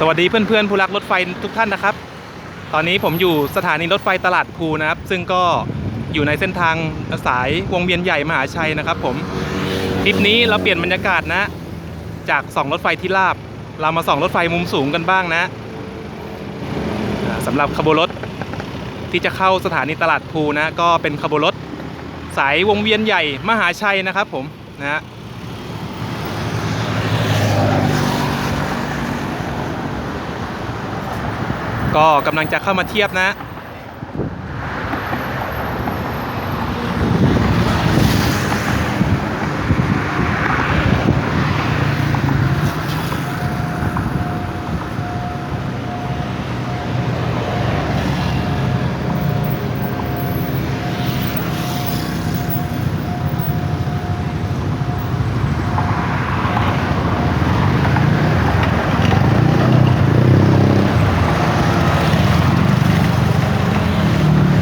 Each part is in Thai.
สวัสดีเพื่อนๆผู้รักรถไฟทุกท่านนะครับ ตอนนี้ผมอยู่สถานีรถไฟตลาดภูนะครับ ซึ่งก็อยู่ในเส้นทางสายวงเวียนใหญ่มหาชัยนะครับ ผมทริปนี้เราเปลี่ยนบรรยากาศนะ จากส่องรถไฟที่ราบ เรามาส่องรถไฟมุมสูงกันบ้างนะอ่าสำหรับขบวนรถที่จะเข้าสถานีตลาดภูนะ ก็เป็นขบวนรถสายวงเวียนใหญ่มหาชัยนะครับ ผมนะฮะ ก็กำลังจะเข้ามาเทียบนะ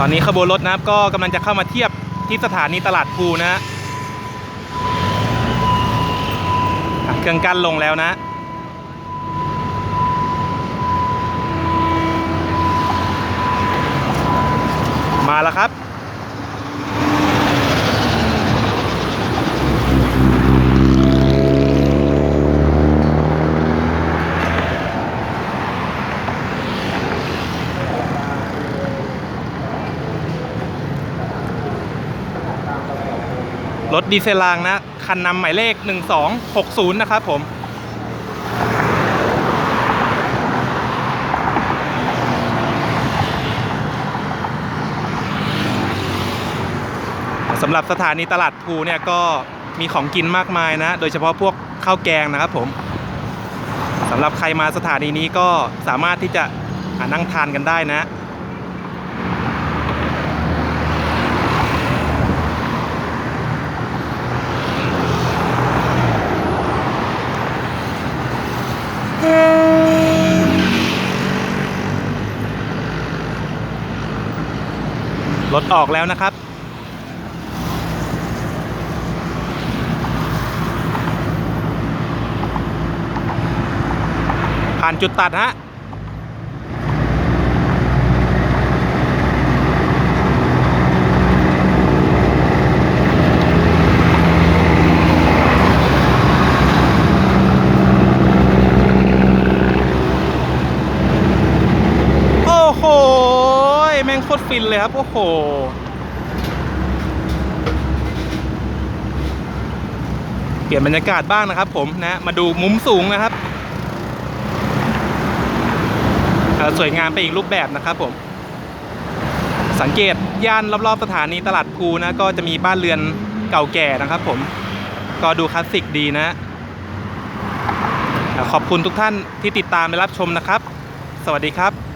อนนี้ขบวนรถนะครับก็กำลังจะเข้ามาเทียบที่สถานีตลาดภูนะฮะเครื่องกั้นลงแล้วนะมาแล้วครับ รถดีเซลรางนะ คันนำหมายเลข 1260 นะครับผม สำหรับสถานีตลาดภูเนี่ยก็มีของกินมากมายนะ โดยเฉพาะพวกข้าวแกงนะครับผมสำหรับใครมาสถานีนี้ก็สามารถที่จะนั่งทานกันได้นะ รถออกแล้วนะครับ ผ่านจุดตัดฮะโอ้โห โคตรฟินเลยครับ โอ้โห เปลี่ยนบรรยากาศบ้างนะครับผมนะ มาดูมุมสูงนะครับ สวยงามไปอีกรูปแบบนะครับผม สังเกตย่านรอบๆสถานีตลาดภูนะ ก็จะมีบ้านเรือนเก่าแก่นะครับผม ก็ดูคลาสสิกดีนะ ขอบคุณทุกท่านที่ติดตามและรับชมนะครับ สวัสดีครับ